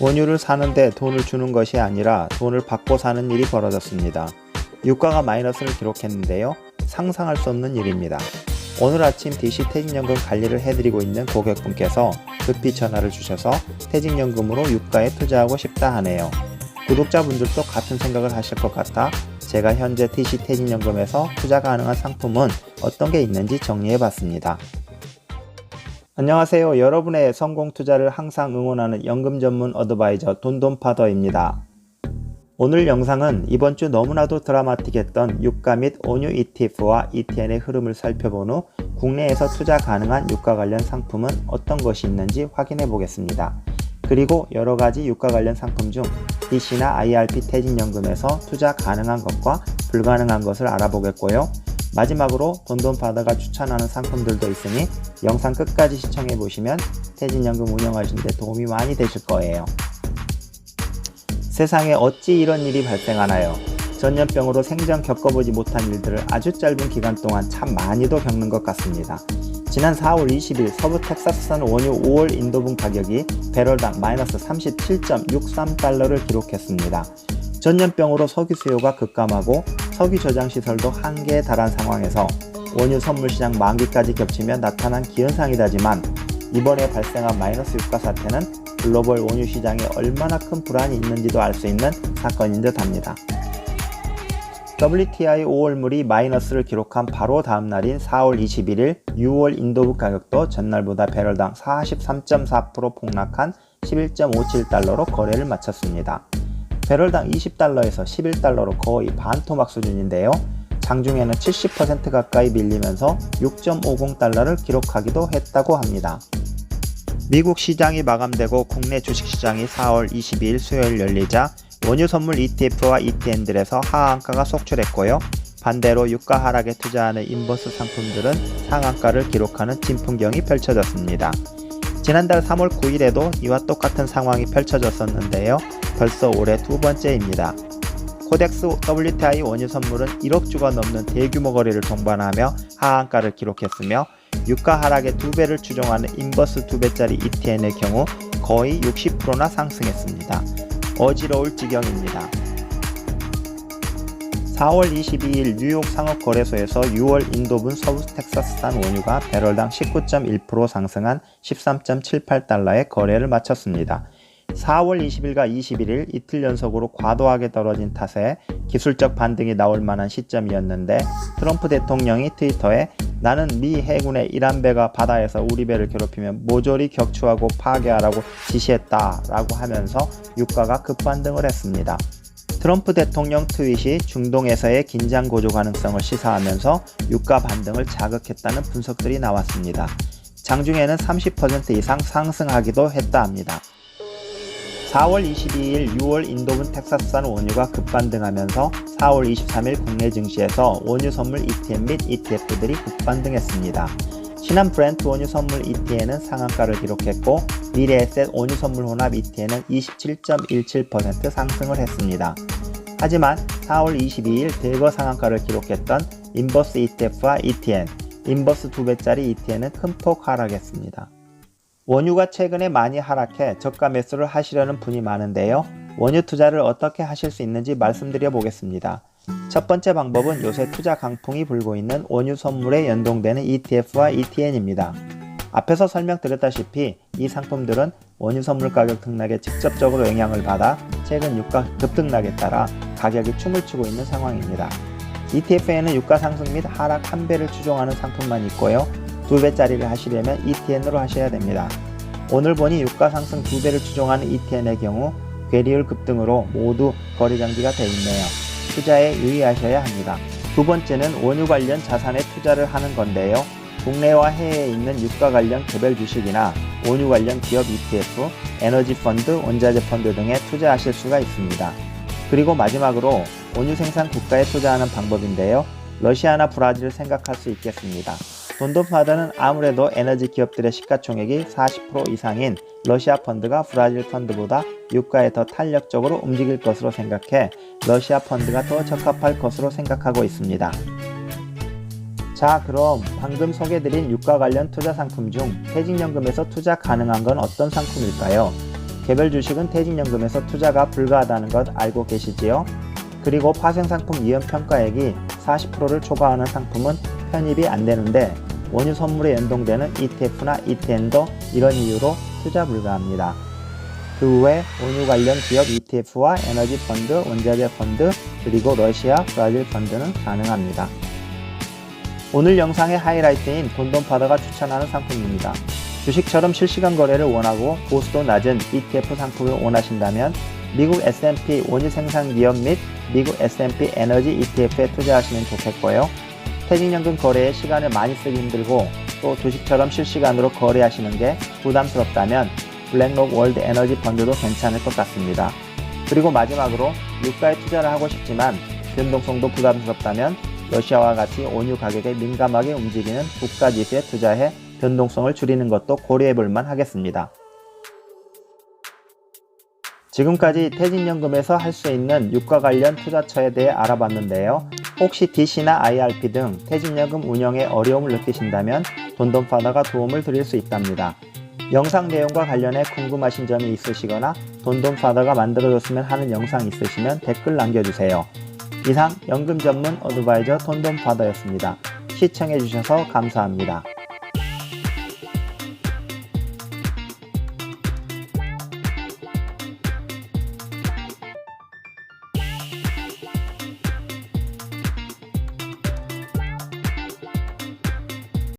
원유를 사는데 돈을 주는 것이 아니라 돈을 받고 사는 일이 벌어졌습니다. 유가가 마이너스를 기록했는데요. 상상할 수 없는 일입니다. 오늘 아침 DC 퇴직연금 관리를 해드리고 있는 고객분께서 급히 전화를 주셔서 퇴직연금으로 유가에 투자하고 싶다 하네요. 구독자분들도 같은 생각을 하실 것 같아 제가 현재 DC 퇴직연금에서 투자 가능한 상품은 어떤 게 있는지 정리해 봤습니다. 안녕하세요. 여러분의 성공 투자를 항상 응원하는 연금 전문 어드바이저 돈돈파더입니다. 오늘 영상은 이번 주 너무나도 드라마틱했던 유가 및 원유 ETF와 ETN의 흐름을 살펴본 후 국내에서 투자 가능한 유가 관련 상품은 어떤 것이 있는지 확인해 보겠습니다. 그리고 여러 가지 유가 관련 상품 중 DC나 IRP 퇴직연금에서 투자 가능한 것과 불가능한 것을 알아보겠고요. 마지막으로 돈돈파더가 추천하는 상품들도 있으니 영상 끝까지 시청해 보시면 퇴직연금 운영하시는데 도움이 많이 되실 거예요. 세상에 어찌 이런 일이 발생하나요? 전염병으로 생전 겪어보지 못한 일들을 아주 짧은 기간 동안 참 많이도 겪는 것 같습니다. 지난 4월 20일 서부 텍사스산 원유 5월 인도분 가격이 배럴당 마이너스 37.63달러를 기록했습니다. 전염병으로 석유 수요가 급감하고 석유 저장 시설도 한계에 달한 상황에서 원유 선물 시장 만기까지 겹치며 나타난 기현상이다지만 이번에 발생한 마이너스 유가 사태는 글로벌 원유 시장에 얼마나 큰 불안이 있는지도 알 수 있는 사건인 듯 합니다. WTI 5월물이 마이너스를 기록한 바로 다음 날인 4월 21일 6월 인도북 가격도 전날보다 배럴당 43.4% 폭락한 11.57달러로 거래를 마쳤습니다. 배럴당 20달러에서 11달러로 거의 반토막 수준인데요. 장중에는 70% 가까이 밀리면서 6.50달러를 기록하기도 했다고 합니다. 미국 시장이 마감되고 국내 주식시장이 4월 22일 수요일 열리자 원유 선물 ETF와 ETN들에서 하한가가 속출했고요. 반대로 유가 하락에 투자하는 인버스 상품들은 상한가를 기록하는 진풍경이 펼쳐졌습니다. 지난달 3월 9일에도 이와 똑같은 상황이 펼쳐졌었는데요. 벌써 올해 두 번째입니다. 코덱스 WTI 원유 선물은 1억 주가 넘는 대규모 거래를 동반하며 하한가를 기록했으며 유가 하락의 두 배를 추종하는 인버스 두 배짜리 ETN의 경우 거의 60%나 상승했습니다. 어지러울 지경입니다. 4월 22일 뉴욕 상업거래소에서 6월 인도분 서부 텍사스산 원유가 배럴당 19.1% 상승한 13.78달러에 거래를 마쳤습니다. 4월 20일과 21일 이틀 연속으로 과도하게 떨어진 탓에 기술적 반등이 나올 만한 시점이었는데 트럼프 대통령이 트위터에 나는 미 해군의 이란 배가 바다에서 우리 배를 괴롭히면 모조리 격추하고 파괴하라고 지시했다 라고 하면서 유가가 급반등을 했습니다. 트럼프 대통령 트윗이 중동에서의 긴장 고조 가능성을 시사하면서 유가 반등을 자극했다는 분석들이 나왔습니다. 장중에는 30% 이상 상승하기도 했다 합니다. 4월 22일 6월 인도분 텍사스산 원유가 급반등하면서 4월 23일 국내 증시에서 원유 선물 ETF 및 ETF들이 급반등했습니다. 신한 브렌트 원유 선물 ETN은 상한가를 기록했고 미래에셋 원유 선물 혼합 ETN은 27.17% 상승을 했습니다. 하지만 4월 22일 대거 상한가를 기록했던 인버스 ETF와 ETN, 인버스 2배짜리 ETN은 큰 폭 하락했습니다. 원유가 최근에 많이 하락해 저가 매수를 하시려는 분이 많은데요. 원유 투자를 어떻게 하실 수 있는지 말씀드려 보겠습니다. 첫 번째 방법은 요새 투자 강풍이 불고 있는 원유 선물에 연동되는 ETF와 ETN입니다. 앞에서 설명드렸다시피 이 상품들은 원유 선물 가격 등락에 직접적으로 영향을 받아 최근 유가 급등락에 따라 가격이 춤을 추고 있는 상황입니다. ETF에는 유가 상승 및 하락 한 배를 추종하는 상품만 있고요. 두 배짜리를 하시려면 ETN으로 하셔야 됩니다. 오늘 보니 유가 상승 두 배를 추종하는 ETN의 경우 괴리율 급등으로 모두 거래 정지가 되어 있네요. 투자에 유의하셔야 합니다. 두 번째는 원유 관련 자산에 투자를 하는 건데요. 국내와 해외에 있는 유가 관련 개별 주식이나 원유 관련 기업 ETF, 에너지 펀드, 원자재 펀드 등에 투자하실 수가 있습니다. 그리고 마지막으로 원유 생산 국가에 투자하는 방법인데요. 러시아나 브라질을 생각할 수 있겠습니다. 돈돈파드는 아무래도 에너지 기업들의 시가총액이 40% 이상인 러시아 펀드가 브라질 펀드보다 유가에 더 탄력적으로 움직일 것으로 생각해 러시아 펀드가 더 적합할 것으로 생각하고 있습니다. 자 그럼 방금 소개드린 유가 관련 투자 상품 중 퇴직연금에서 투자 가능한 건 어떤 상품일까요? 개별 주식은 퇴직연금에서 투자가 불가하다는 것 알고 계시지요? 그리고 파생상품 이연 평가액이 40%를 초과하는 상품은 편입이 안 되는데 원유 선물에 연동되는 ETF나 ETN도 이런 이유로 투자 불가합니다. 그외 원유 관련 기업 ETF와 에너지 펀드, 원자재 펀드, 그리고 러시아, 브라질 펀드는 가능합니다. 오늘 영상의 하이라이트인 돈돈파더가 추천하는 상품입니다. 주식처럼 실시간 거래를 원하고 보수도 낮은 ETF 상품을 원하신다면 미국 S&P 원유 생산 기업 및 미국 S&P 에너지 ETF에 투자하시면 좋겠고요. 퇴직연금 거래에 시간을 많이 쓰기 힘들고 또 주식처럼 실시간으로 거래하시는 게 부담스럽다면 블랙록 월드 에너지 펀드도 괜찮을 것 같습니다. 그리고 마지막으로 유가에 투자를 하고 싶지만 변동성도 부담스럽다면 러시아와 같이 원유 가격에 민감하게 움직이는 국가 지수에 투자해 변동성을 줄이는 것도 고려해 볼만 하겠습니다. 지금까지 퇴직연금에서 할 수 있는 유가 관련 투자처에 대해 알아봤는데요. 혹시 DC나 IRP 등 퇴직연금 운영에 어려움을 느끼신다면 돈돈파더가 도움을 드릴 수 있답니다. 영상 내용과 관련해 궁금하신 점이 있으시거나 돈돈파더가 만들어줬으면 하는 영상 있으시면 댓글 남겨주세요. 이상 연금 전문 어드바이저 돈돈파더였습니다. 시청해주셔서 감사합니다.